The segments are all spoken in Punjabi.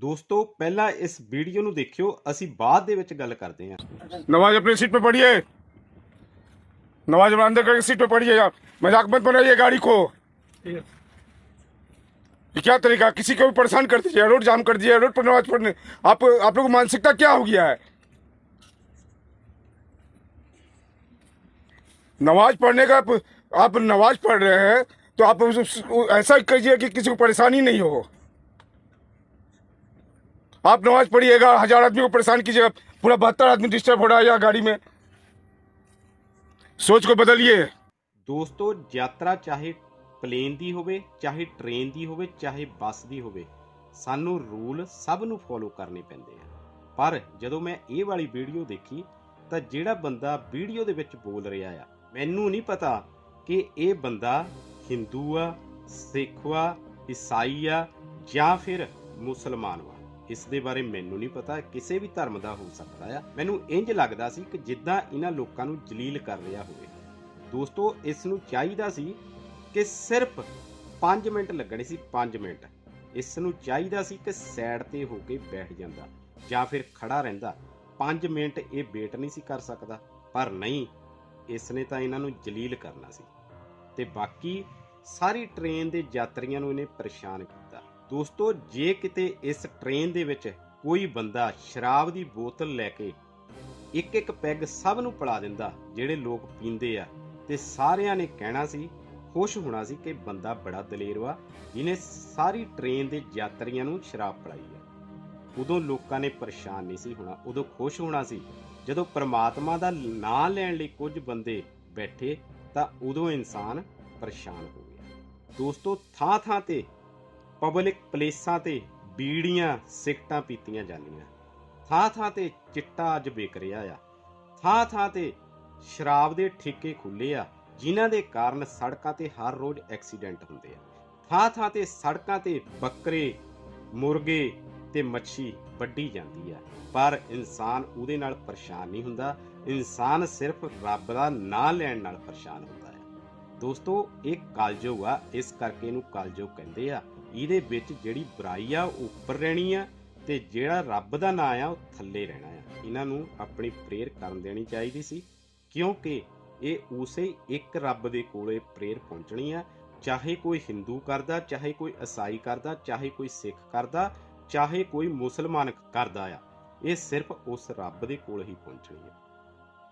ਦੋਸਤੋ ਪਹਿਲਾਂ ਇਸ ਵੀਡੀਓ ਨੂੰ ਦੇਖਿਓ ਅਸੀਂ ਬਾਅਦ ਦੇ ਵਿੱਚ ਗੱਲ ਕਰਦੇ ਹਾਂ नवाज अपनी सीट पे पढ़िए नवाज अंदर करके सीट पे पढ़िए आप मजाक मत बनाइए गाड़ी को ये क्या तरीका किसी को भी परेशान कर दीजिए रोड जाम कर दीजिए रोड पर नमाज पढ़ने आप आप लोग को मानसिकता क्या हो गया है नमाज पढ़ने का आप, आप नमाज पढ़ रहे हैं तो आप उस- उस- ऐसा कीजिए कि किसी को परेशानी नहीं हो आप नमाज पढ़िएगा हजार आदमी को परेशान कीजिएगा पूरा बहत्तर आदमी डिस्टर्ब हो रहा है यहाँ गाड़ी में सोच को बदलिए ਦੋਸਤੋ ਯਾਤਰਾ ਚਾਹੇ ਪਲੇਨ ਦੀ ਹੋਵੇ ਚਾਹੇ ਟ੍ਰੇਨ ਦੀ ਹੋਵੇ ਚਾਹੇ ਬੱਸ ਦੀ ਹੋਵੇ ਸਾਨੂੰ ਰੂਲ ਸਭ ਨੂੰ ਫੋਲੋ ਕਰਨੇ ਪੈਂਦੇ ਆ ਪਰ ਜਦੋਂ ਮੈਂ ਇਹ ਵਾਲੀ ਵੀਡੀਓ ਦੇਖੀ ਤਾਂ ਜਿਹੜਾ ਬੰਦਾ ਵੀਡੀਓ ਦੇ ਵਿੱਚ ਬੋਲ ਰਿਹਾ ਆ ਮੈਨੂੰ ਨਹੀਂ ਪਤਾ ਕਿ ਇਹ ਬੰਦਾ ਹਿੰਦੂ ਆ ਸਿੱਖ ਆ ਈਸਾਈ ਆ ਜਾਂ ਫਿਰ ਮੁਸਲਮਾਨ ਵਾ ਇਸ ਦੇ ਬਾਰੇ ਮੈਨੂੰ ਨਹੀਂ ਪਤਾ, ਕਿਸੇ ਵੀ ਧਰਮ ਦਾ ਹੋ ਸਕਦਾ ਆ। ਮੈਨੂੰ ਇੰਜ ਲੱਗਦਾ ਸੀ ਕਿ ਜਿੱਦਾਂ ਇਹਨਾਂ ਲੋਕਾਂ ਨੂੰ ਜਲੀਲ ਕਰ ਰਿਹਾ ਹੋਵੇ। ਦੋਸਤੋ, ਇਸ ਨੂੰ ਚਾਹੀਦਾ ਸੀ ਕਿ ਸਿਰਫ 5 ਮਿੰਟ ਲੱਗਣੇ ਸੀ 5 ਮਿੰਟ। ਇਸ ਨੂੰ ਚਾਹੀਦਾ ਸੀ ਕਿ ਸਾਈਡ ਤੇ ਹੋ ਕੇ ਬੈਠ ਜਾਂਦਾ ਜਾਂ ਫਿਰ ਖੜਾ ਰਹਿੰਦਾ। 5 ਮਿੰਟ ਇਹ ਵੇਟ ਨਹੀਂ ਸੀ ਕਰ ਸਕਦਾ। ਪਰ ਨਹੀਂ, ਇਸ ਨੇ ਤਾਂ ਇਹਨਾਂ ਨੂੰ ਜਲੀਲ ਕਰਨਾ ਸੀ। ਤੇ ਬਾਕੀ ਸਾਰੀ ਟ੍ਰੇਨ ਦੇ ਯਾਤਰੀਆਂ ਨੂੰ ਇਹਨੇ ਪਰੇਸ਼ਾਨ ਕੀਤਾ। ਦੋਸਤੋ, ਜੇ ਕਿਤੇ ਇਸ ਟ੍ਰੇਨ ਦੇ ਵਿੱਚ ਕੋਈ ਬੰਦਾ ਸ਼ਰਾਬ ਦੀ ਬੋਤਲ ਲੈ ਕੇ ਇੱਕ ਇੱਕ ਪੈਗ ਸਭ ਨੂੰ ਪਿਲਾ ਦਿੰਦਾ, ਜਿਹੜੇ ਲੋਕ ਪੀਂਦੇ ਆ, ਤੇ ਸਾਰਿਆਂ ਨੇ ਕਹਿਣਾ ਸੀ, ਖੁਸ਼ ਹੋਣਾ ਸੀ ਕਿ ਬੰਦਾ ਬੜਾ ਦਲੇਰ ਵਾ ਜਿਹਨੇ ਸਾਰੀ ਟ੍ਰੇਨ ਦੇ ਯਾਤਰੀਆਂ ਨੂੰ ਸ਼ਰਾਬ ਪਿਲਾਈ ਆ। ਉਦੋਂ ਲੋਕਾਂ ਨੇ ਪਰੇਸ਼ਾਨ ਨਹੀਂ ਸੀ ਹੋਣਾ, ਉਦੋਂ ਖੁਸ਼ ਹੋਣਾ ਸੀ। ਜਦੋਂ ਪ੍ਰਮਾਤਮਾ ਦਾ ਨਾਂ ਲੈਣ ਲਈ ਕੁਝ ਬੰਦੇ ਬੈਠੇ, ਤਾਂ ਉਦੋਂ ਇਨਸਾਨ ਪਰੇਸ਼ਾਨ ਹੋ ਗਿਆ। ਦੋਸਤੋ ਥਾਂ ਥਾਂ ਤੇ ਪਬਲਿਕ ਪਲੇਸਾਂ ਤੇ ਬੀੜੀਆਂ ਸਿਗਟਾਂ ਪੀਤੀਆਂ ਜਾਂਦੀਆਂ। ਥਾਂ ਥਾਂ ਤੇ ਚਿੱਟਾ ਅੱਜ ਵਿਕ ਰਿਹਾ ਆ। ਥਾਂ ਥਾਂ ਤੇ ਸ਼ਰਾਬ ਦੇ ਠੇਕੇ ਖੁੱਲੇ ਆ, ਜਿਨ੍ਹਾਂ ਦੇ ਕਾਰਨ ਸੜਕਾਂ ਤੇ ਹਰ ਰੋਜ਼ ਐਕਸੀਡੈਂਟ ਹੁੰਦੇ ਆ। ਥਾਂ ਥਾਂ ਤੇ ਸੜਕਾਂ ਤੇ ਬੱਕਰੇ, ਮੁਰਗੇ ਤੇ ਮੱਛੀ ਵੱਢੀ ਜਾਂਦੀ ਆ। ਪਰ ਇਨਸਾਨ ਉਹਦੇ ਨਾਲ ਪਰੇਸ਼ਾਨ ਨਹੀਂ ਹੁੰਦਾ। ਇਨਸਾਨ ਸਿਰਫ ਰੱਬ ਦਾ ਨਾਂ ਲੈਣ ਨਾਲ ਪਰੇਸ਼ਾਨ ਹੁੰਦਾ ਹੈ ਦੋਸਤੋ, ਇਹ ਕਲਯੁਗ ਆ। ਇਸ ਕਰਕੇ ਇਹਨੂੰ ਕਲਯੁਗ ਕਹਿੰਦੇ ਆ। ਇਹਦੇ ਵਿੱਚ ਜਿਹੜੀ ਬੁਰਾਈ ਆ, ਉਹ ਉੱਪਰ ਰਹਿਣੀ ਆ ਤੇ ਜਿਹੜਾ ਰੱਬ ਦਾ ਨਾਂ ਆ, ਉਹ ਥੱਲੇ ਰਹਿਣਾ ਆ। ਇਹਨਾਂ ਨੂੰ ਆਪਣੀ ਪ੍ਰੇਅਰ ਕਰਨ ਦੇਣੀ ਚਾਹੀਦੀ ਸੀ, ਕਿਉਂਕਿ ਇਹ ਉਸੇ ਇੱਕ ਰੱਬ ਦੇ ਕੋਲੇ ਪ੍ਰੇਅਰ ਪਹੁੰਚਣੀ ਆ। ਚਾਹੇ ਕੋਈ ਹਿੰਦੂ ਕਰਦਾ, ਚਾਹੇ ਕੋਈ ਈਸਾਈ ਕਰਦਾ, ਚਾਹੇ ਕੋਈ ਸਿੱਖ ਕਰਦਾ, ਚਾਹੇ ਕੋਈ ਮੁਸਲਮਾਨ ਕਰਦਾ ਆ, ਇਹ ਸਿਰਫ ਉਸ ਰੱਬ ਦੇ ਕੋਲ ਹੀ ਪਹੁੰਚਣੀ ਆ।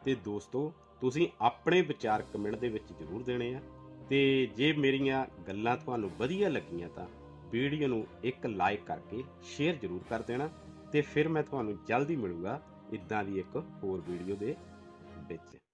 ਤੇ ਦੋਸਤੋ, ਤੁਸੀਂ ਆਪਣੇ ਵਿਚਾਰ ਕਮੈਂਟ ਦੇ ਵਿੱਚ ਜ਼ਰੂਰ ਦੇਣੇ ਆ। ਤੇ ਜੇ ਮੇਰੀਆਂ ਗੱਲਾਂ ਤੁਹਾਨੂੰ ਵਧੀਆ ਲੱਗੀਆਂ ਤਾਂ ਵੀਡੀਓ ਨੂੰ ਇੱਕ ਲਾਈਕ ਕਰਕੇ ਸ਼ੇਅਰ ਜ਼ਰੂਰ ਕਰ ਦੇਣਾ ਤੇ ਫਿਰ ਮੈਂ ਤੁਹਾਨੂੰ ਜਲਦੀ ਮਿਲੂੰਗਾ ਇਦਾਂ ਦੀ ਇੱਕ ਹੋਰ ਵੀਡੀਓ ਦੇ ਵਿੱਚ।